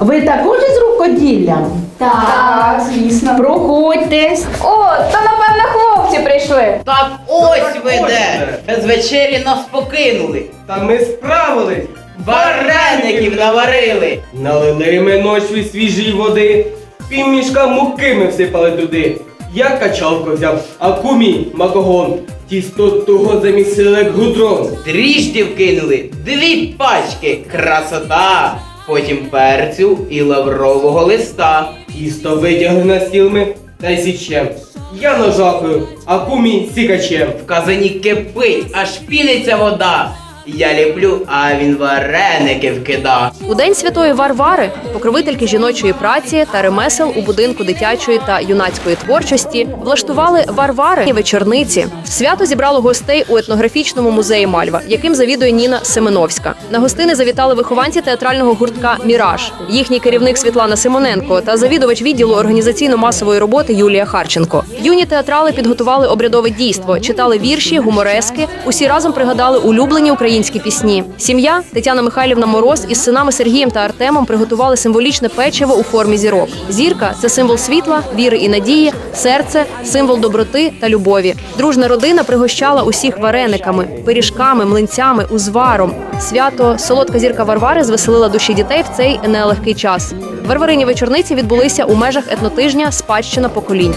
Ви також з рукоділлям? Так, звісно. Проходьте. О, то напевно хлопці прийшли. Так ось ви де! Без вечері нас покинули. Та ми справились. Вареників наварили. Налили ми ночі свіжої води, півмішка муки ми всипали туди. Я качалку взяв, а кумі макогон. Тісто того замісили як гудрон. Дріждів кинули дві пачки. Красота. Потім перцю і лаврового листа. Тісто витягли на стіл ми та й січем. Я ножакою, а кумі сікачем. В казані кипить, аж піниться вода. Я ліплю, а він вареники вкида. У день святої Варвари, покровительки жіночої праці та ремесел у будинку дитячої та юнацької творчості влаштували Варвари і вечорниці. Свято зібрало гостей у етнографічному музеї Мальва, яким завідує Ніна Семеновська. На гостини завітали вихованці театрального гуртка Міраж, їхній керівник Світлана Симоненко та завідувач відділу організаційно-масової роботи Юлія Харченко. Юні театрали підготували обрядове дійство, читали вірші, гуморески. Усі разом пригадали улюблені українські пісні. Сім'я Тетяна Михайлівна Мороз із синами Сергієм та Артемом приготували символічне печиво у формі зірок. Зірка це символ світла, віри і надії, серце символ доброти та любові. Дружна родина пригощала усіх варениками, пиріжками, млинцями, узваром. Свято солодка зірка Варвари звеселила душі дітей в цей нелегкий час. Варварині вечорниці відбулися у межах етнотижня Спадщина поколінь.